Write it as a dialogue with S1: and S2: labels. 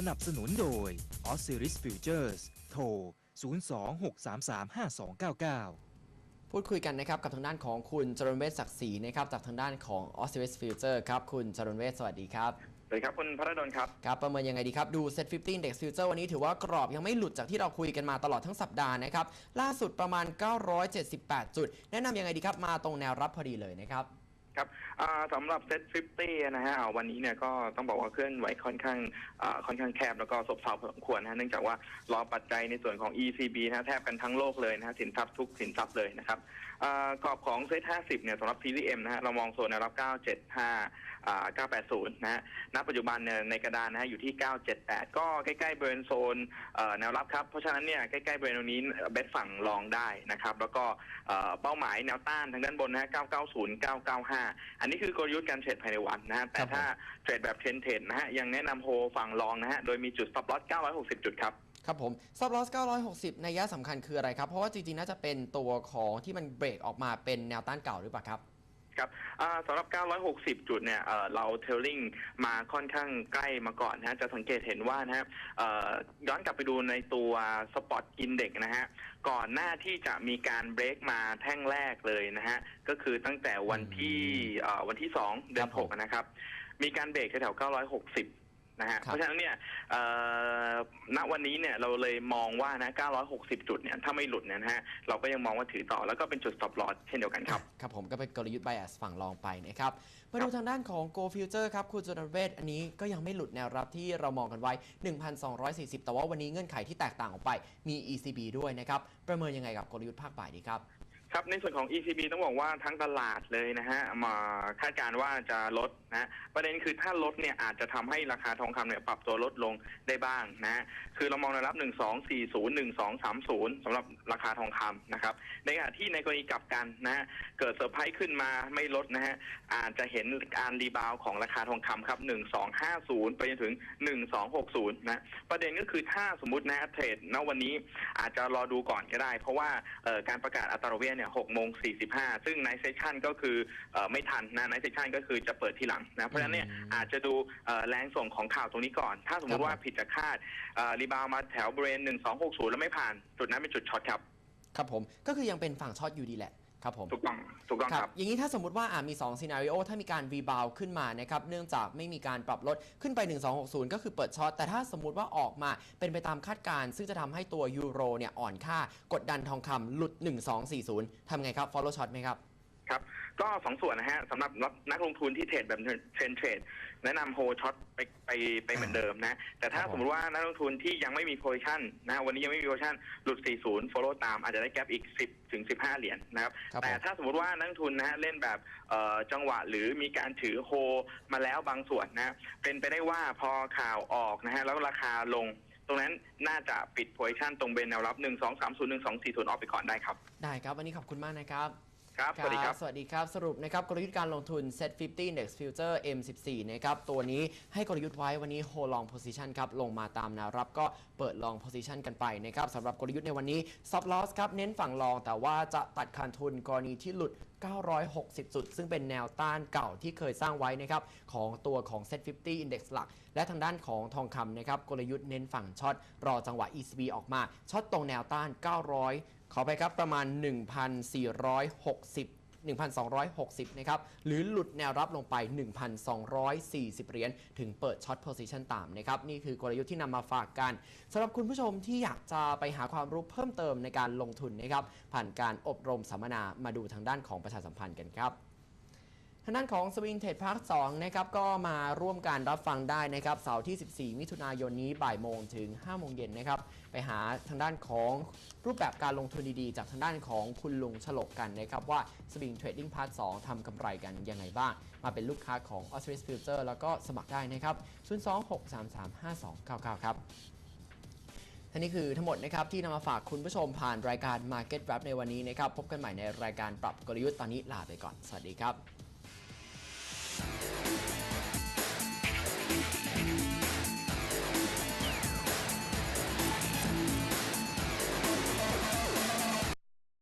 S1: สนับสนุนโดย Osiris Futures โทร 02-633-5299
S2: พูดคุยกันนะครับกับทางด้านของคุณจรณเวชศักดิ์ศรีนะครับจากทางด้านของ o s c i r i s Future ครับ คุณจรณเวชสวัสดีครับ
S3: สวัสดีครับ คุณพระดลครับ
S2: ครับ ประเมินยังไงดีครับ ดู Set 15 Index Future วันนี้ถือว่ากรอบยังไม่หลุดจากที่เราคุยกันมาตลอดทั้งสัปดาห์นะครับ ล่าสุดประมาณ 978 จุด แนะนำยังไงดีครับ มาตรงแนวรับพอดีเลยนะครับ
S3: ครับสำหรับเซ็ต50นะฮะวันนี้เนี่ยก็ต้องบอกว่าเคลื่อนไหวค่อนข้างค่อนข้างแคบแล้วก็ซบเซาพอสมควรนะ เนื่องจากว่ารอปัจจัยในส่วนของ ECB นะฮะแทบกันทั้งโลกเลยนะฮะสินทรัพย์ทุกสินทรัพย์เลยนะครับกรอบของเซ็ต50เนี่ยสำหรับ CVM นะฮะเรามองโซนแนวรับ975อ่า 980 นะฮะ ณ ปัจจุบันเนี่ยในกระดานนะฮะอยู่ที่ 978 ก็ใกล้ๆบริเวณโซนเอ่อแนวรับครับ เพราะฉะนั้นเนี่ยใกล้ๆบริเวณตรงนี้เบสฝั่งรองได้นะครับ แล้วก็เอ่อเป้าหมายแนวต้านทางด้านบนนะฮะ 990 995 อันนี้คือกลยุทธ์การเทรดภายในวันนะฮะ แต่
S2: ครับผม
S3: ถ้าเทรดแบบเทรนเทรดนะฮะ ยังแนะนำโฮฝั่งรองนะฮะ โดยมีจุด stop loss 960 จุดครับ
S2: ครับผม Stop Loss 960 ในยะสำคัญคืออะไรครับ เพราะว่าจริงๆ น่าจะเป็นตัวของที่มันเบรกออกมาเป็นแนวต้านเก่าหรือเปล่าครับ
S3: ครับอ่าสำหรับ 960 จุดเนี่ยเอ่อเราเทลลิงมาค่อนข้างใกล้มาก่อนนะฮะจะสังเกตเห็นว่านะฮะเอ่อย้อนกลับไปดูในตัว Spot Index นะฮะ ก่อนหน้าที่จะมีการเบรกมาแท่งแรกเลยนะฮะ ก็คือตั้งแต่วันที่เอ่อวันที่ 2 เดือน
S2: ครับผม
S3: 6นะครับ มีการเบรกแถวๆ960 นะฮะ
S2: ครับ
S3: เพราะฉะนั้นเนี่ยเอ่อณวันนี้เนี่ยเราเลยมองว่านะ 960 จุดเนี่ยถ้าไม่หลุดเนี่ยนะฮะ เราก็ยังมองว่าถือต่อแล้วก็เป็นจุด stop loss เช่นเดียวกันครับ
S2: ครับผมก็เป็นกลยุทธ์ bias ฝั่งรองไปนะครับมาดูทางด้านของ Go Future ครับ คุณจรเวชอันนี้ก็ยังไม่หลุดแนวรับที่เรามองกันไว้ 1,240 แต่ว่าวันนี้เงื่อนไขที่แตกต่างออกไปมี ECB ด้วยนะครับ ประเมินยังไงกับกลยุทธ์ภาคบ่ายดีครับ
S3: ครับในส่วนของ ECB ต้องบอกว่าทั้งตลาดเลยนะฮะมาคาดการว่าจะลดนะประเด็นคือถ้าลดเนี่ยอาจจะทำให้ราคาทองคำเนี่ยปรับตัวลดลงได้บ้างนะคือเรามองแนวรับ 1240 1230สำหรับราคาทองคำนะครับในขณะที่ในกรณีกลับกันนะฮะเกิดเซอร์ไพรส์ขึ้นมาไม่ลดนะฮะอาจจะเห็นการรีบาวของราคาทองคำครับ 1250 ไปจนถึง 1260 นะประเด็นก็คือถ้าสมมตินะเทรดณวันนี้อาจจะรอดูก่อนก็ได้ เพราะว่าการประกาศอัตราดอกเบี้ยเนี่ย6โมง45ซึ่งในเซสชันก็คือเอ่อไม่ทันนะในเซสชันก็คือจะเปิดทีหลังนะเพราะฉะนั้นเนี่ย
S2: อืม
S3: อาจจะดูเอ่อแรงส่งของข่าวตรงนี้ก่อน ถ้าสมม
S2: ครั
S3: ติ
S2: บ
S3: ว่าผิดจากคาดเอ่อรีบาวด์มาแถวบริเวณ1260แล้วไม่ผ่าน จุดนั้นเป็นจุดช็อตครับ
S2: ครับผมก็คือยังเป็นฝั่งช็อตอยู่ดีแหละ ครับผม
S3: ถูกต้องถูกต้องครับ
S2: อย่างนี้ถ้าสมมติว่าอ่ามี2ซีนารีโอถ้ามีการรีบาวขึ้นมานะครับเนื่องจากไม่มีการปรับลดขึ้นไป 1260 ก็คือเปิดช็อต แต่ถ้าสมมติว่าออกมาเป็นไปตามคาดการณ์ซึ่งจะทำให้ตัวยูโรเนี่ยอ่อนค่ากดดันทองคำหลุด 1240ทำไงครับ follow shot ไหมครับ
S3: ครับ ก็สองส่วนนะฮะสำหรับนักลงทุนที่เทรดแบบเทรนเทรดแนะนำโฮช็อตไปไปไปเหมือนเดิมนะ แต่ถ้า
S2: ครับผม
S3: สมมติว่านักลงทุนที่ยังไม่มีโพซิชันนะวันนี้ยังไม่มีโพซิชันหลุด 40 follow ตามอาจจะได้แกปอีก 10 ถึง 15 เหรียญนะครับ
S2: ครับ
S3: แต่
S2: ผม
S3: ถ้าสมมติว่านักลงทุนนะฮะเล่นแบบเอ่อจังหวะหรือมีการถือโฮมาแล้วบางส่วนนะเป็นไปได้ว่าพอข่าวออกนะฮะแล้วราคาลงตรงนั้นน่าจะปิดโพซิชันตรงเบนแนวรับ 1 2 3 0 1 2 4 0 ออกไปก่อนได้ครับ
S2: ได้ครับ วันนี้ขอบคุณมากนะครับ
S3: ครับ สวัสดีครับ
S2: สวัสดีครับ สรุปนะครับกลยุทธ์การลงทุน Set 50 Index Future M14 นะครับตัวนี้ให้กลยุทธ์ไว้วันนี้ Hold Long Position ครับลงมาตามแนวรับก็เปิด Long Position กันไปนะครับสำหรับกลยุทธ์ในวันนี้ Stop Loss ครับเน้นฝั่ง Long แต่ว่าจะตัดขาดทุนกรณีที่หลุด 960 จุด ซึ่งเป็นแนวต้านเก่าที่เคยสร้างไว้นะครับของตัวของ Set 50 Index หลัก และทางด้านของทองคำนะครับกลยุทธ์เน้นฝั่งช็อตรอจังหวะ ECB ออกมาช็อตตรงแนวต้าน 900 ขอไปครับประมาณ 1,460 1,260 นะครับ หรือหลุดแนวรับลงไป 1,240 เหรียญ ถึงเปิดช็อตโพซิชันต่ำนะครับ นี่คือกลยุทธ์ที่นำมาฝากกันสำหรับคุณผู้ชมที่อยากจะไปหาความรู้เพิ่มเติมในการลงทุนนะครับ ผ่านการอบรมสัมมนามาดูทางด้านของประชาสัมพันธ์กันครับ ทางด้านของสวิงเทรดพาร์ท2นะครับก็มาร่วมการรับฟังได้นะครับเสาร์ที่ 14 มิถุนายนนี้บ่ายโมงถึง 5 โมงเย็นนะครับไปหาทางด้านของรูปแบบการลงทุนดีๆ จากทางด้านของคุณลุงฉลกกันนะครับว่าสวิงเทรดดิ้งพาร์ท2ทำกำไรกันยังไงบ้าง มาเป็นลูกค้าของ o s r i s Future แล้วก็สมัครได้นะครับ 026335299 ครับท่านี้คือทั้งหมดนะครับที่นำมาฝากคุณผู้ชมผ่านรายการ Market Wrap ในวันนี้นะครับพบกันใหม่ในรายการปรับกลยุทธ์ตอนนี้ลาไปก่อน สวัสดีครับ